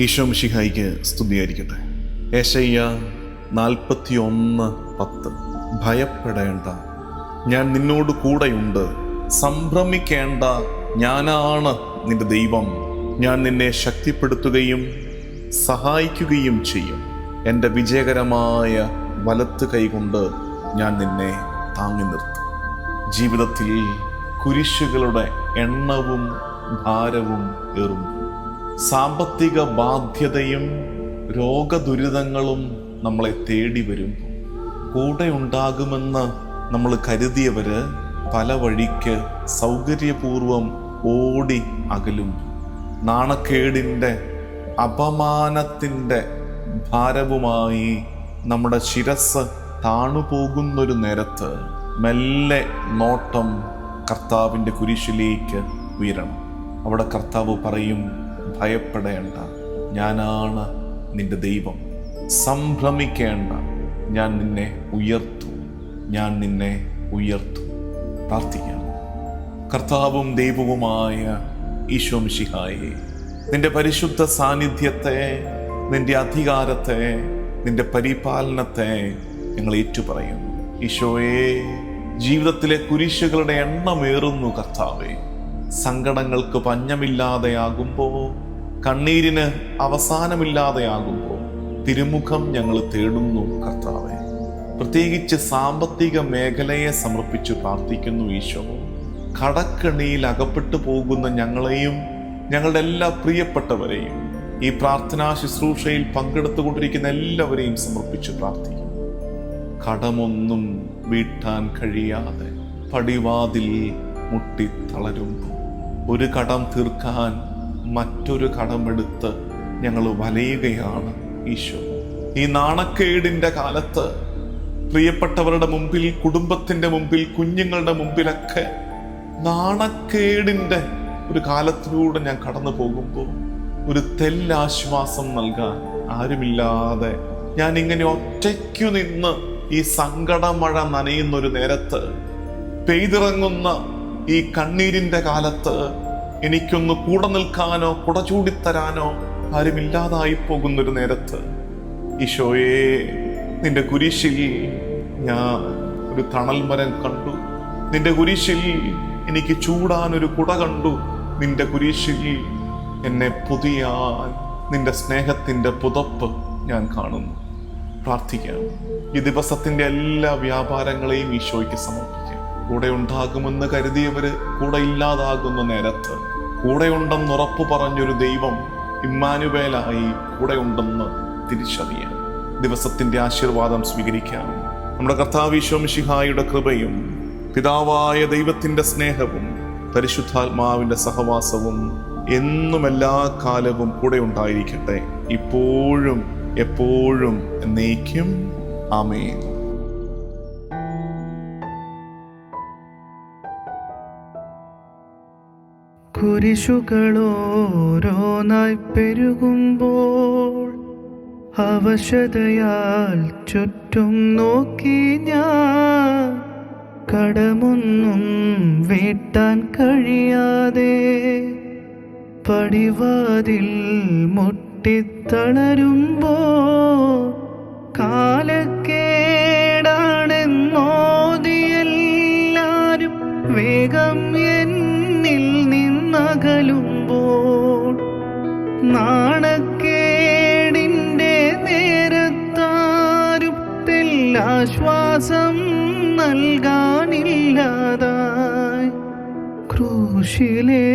ഈശോ മിഷിഹായിക്ക് സ്തുതിയായിരിക്കട്ടെ. ഏശയ്യ നാൽപ്പത്തി ഒന്ന് പത്ത്. ഭയപ്പെടേണ്ട. ഞാൻ നിന്നോട് കൂടെയുണ്ട്. സംഭ്രമിക്കേണ്ട. ഞാനാണ് നിന്റെ ദൈവം. ഞാൻ നിന്നെ ശക്തിപ്പെടുത്തുകയും സഹായിക്കുകയും ചെയ്യും. എന്റെ വിജയകരമായ വലത്ത് കൈകൊണ്ട് ഞാൻ നിന്നെ താങ്ങി നിർത്തും. ജീവിതത്തിൽ കുരിശുകളുടെ എണ്ണവും ഭാരവും ഏറുമ്പോൾ സാമ്പത്തിക ബാധ്യതയും രോഗദുരിതങ്ങളും നമ്മളെ തേടി വരും. കൂടെ ഉണ്ടാകുമെന്ന് നമ്മൾ കരുതിയവര് പല വഴിക്ക് സൗകര്യപൂർവം ഓടി അകലും. നാണക്കേടിന്റെ അപമാനത്തിന്റെ ഭാരവുമായി നമ്മുടെ ശിരസ് താണുപോകുന്നൊരു നേരത്ത് മെല്ലെ നോട്ടം കർത്താവിന്റെ കുരിശിലേക്ക് ഉയരണം. അവിടെ കർത്താവ് പറയും ഭയപ്പെടേണ്ട. ഞാനാണ് നിന്റെ ദൈവം. സംഭ്രമിക്കേണ്ട. ഞാൻ നിന്നെ ഉയർത്തു. ഞാൻ നിന്നെ ഉയർത്തു. പ്രാർത്ഥിക്കാം. കർത്താവും ദൈവവുമായ ഈശോ മിഷിഹായി നിന്റെ പരിശുദ്ധ സാന്നിധ്യത്തെ നിന്റെ അധികാരത്തെ നിന്റെ പരിപാലനത്തെ ഞങ്ങൾ ഏറ്റുപറയുന്നു. ഈശോയെ ജീവിതത്തിലെ കുരിശുകളുടെ എണ്ണമേറുന്നു കർത്താവെ. സങ്കടങ്ങൾക്ക് പഞ്ഞമില്ലാതെയാകുമ്പോൾ കണ്ണീരിന് അവസാനമില്ലാതെയാകുമ്പോൾ തിരുമുഖം ഞങ്ങൾ തേടുന്നു കർത്താവെ. പ്രത്യേകിച്ച് സാമ്പത്തിക മേഖലയെ സമർപ്പിച്ച് പ്രാർത്ഥിക്കുന്നു ഈശോ. കടക്കണിയിൽ അകപ്പെട്ടു പോകുന്ന ഞങ്ങളെയും ഞങ്ങളുടെ എല്ലാ പ്രിയപ്പെട്ടവരെയും ഈ പ്രാർത്ഥനാ ശുശ്രൂഷയിൽ പങ്കെടുത്തുകൊണ്ടിരിക്കുന്ന എല്ലാവരെയും സമർപ്പിച്ച് പ്രാർത്ഥിക്കും കടമൊന്നും വീട്ടാൻ കഴിയാതെ പടിവാതിൽ മുട്ടി തളരുമ്പോൾ ഒരു കടം തീർക്കാൻ മറ്റൊരു കടമെടുത്ത് ഞങ്ങൾ വലയുകയാണ് ഈശോ. ഈ നാണക്കേടിന്റെ കാലത്ത് പ്രിയപ്പെട്ടവരുടെ മുമ്പിൽ കുടുംബത്തിന്റെ മുമ്പിൽ കുഞ്ഞുങ്ങളുടെ മുമ്പിലൊക്കെ നാണക്കേടിന്റെ ഒരു കാലത്തിലൂടെ ഞാൻ കടന്നു പോകുമ്പോൾ ഒരു തെല്ലാശ്വാസം നൽകാൻ ആരുമില്ലാതെ ഞാൻ ഇങ്ങനെ ഒറ്റയ്ക്കു നിന്ന് ഈ സങ്കടമഴ നനയുന്നൊരു നേരത്ത് പെയ്തിറങ്ങുന്ന ഈ കണ്ണീരിന്റെ കാലത്ത് എനിക്കൊന്ന് കൂടെ നിൽക്കാനോ കുട ചൂടിത്തരാനോ ആരുമില്ലാതായി പോകുന്നൊരു നേരത്ത് ഈശോയെ നിന്റെ കുരിശിൽ ഞാൻ ഒരു തണൽ മരം കണ്ടു. നിന്റെ കുരിശിൽ എനിക്ക് ചൂടാൻ ഒരു കുട കണ്ടു. നിന്റെ കുരിശിൽ എന്നെ പുതിയാൻ നിന്റെ സ്നേഹത്തിന്റെ പുതപ്പ് ഞാൻ കാണുന്നു. പ്രാർത്ഥിക്കാം. ഈ ദിവസത്തിന്റെ എല്ലാ വ്യാപാരങ്ങളെയും ഈശോയ്ക്ക് സമർപ്പിക്കാം. കൂടെ ഉണ്ടാകുമെന്ന് കരുതിയവർ കൂടെ ഇല്ലാതാകുന്ന നേരത്ത് കൂടെ ഉണ്ടെന്ന് ഉറപ്പു പറഞ്ഞൊരു ദൈവം ഇമ്മാനുവേലായി കൂടെയുണ്ടെന്ന് തിരിച്ചറിയാം ദിവസത്തിന്റെ ആശീർവാദം സ്വീകരിക്കാം. നമ്മുടെ കർത്താവ് ഈശോമിഷിഹായുടെ കൃപയും പിതാവായ ദൈവത്തിന്റെ സ്നേഹവും പരിശുദ്ധാത്മാവിന്റെ സഹവാസവും എന്നും എല്ലാ കാലവും കൂടെ ഉണ്ടായിരിക്കട്ടെ. ഇപ്പോഴും എപ്പോഴും എന്നേക്കും. ആമേൻ. കുരിശുകളോരോന്നായി പെരുകുമ്പോൾ അവശതയാൽ ചുറ്റും നോക്കി ഞാൻ കടമൊന്നും വീട്ടാൻ കഴിയാതെ പടിവാതിൽ മുട്ടിത്തളരുമ്പോ കാലക്കേടാണെന്നോതിയെല്ലാരും വേഗം എന്നിൽ നിന്നകലുമ്പോൾ നാണക്കേടിന്റെ നേരത്താരും തെല്ലാശ്വാസം നൽകാനില്ലാതായി ക്രൂശിലേക്കൊന്നു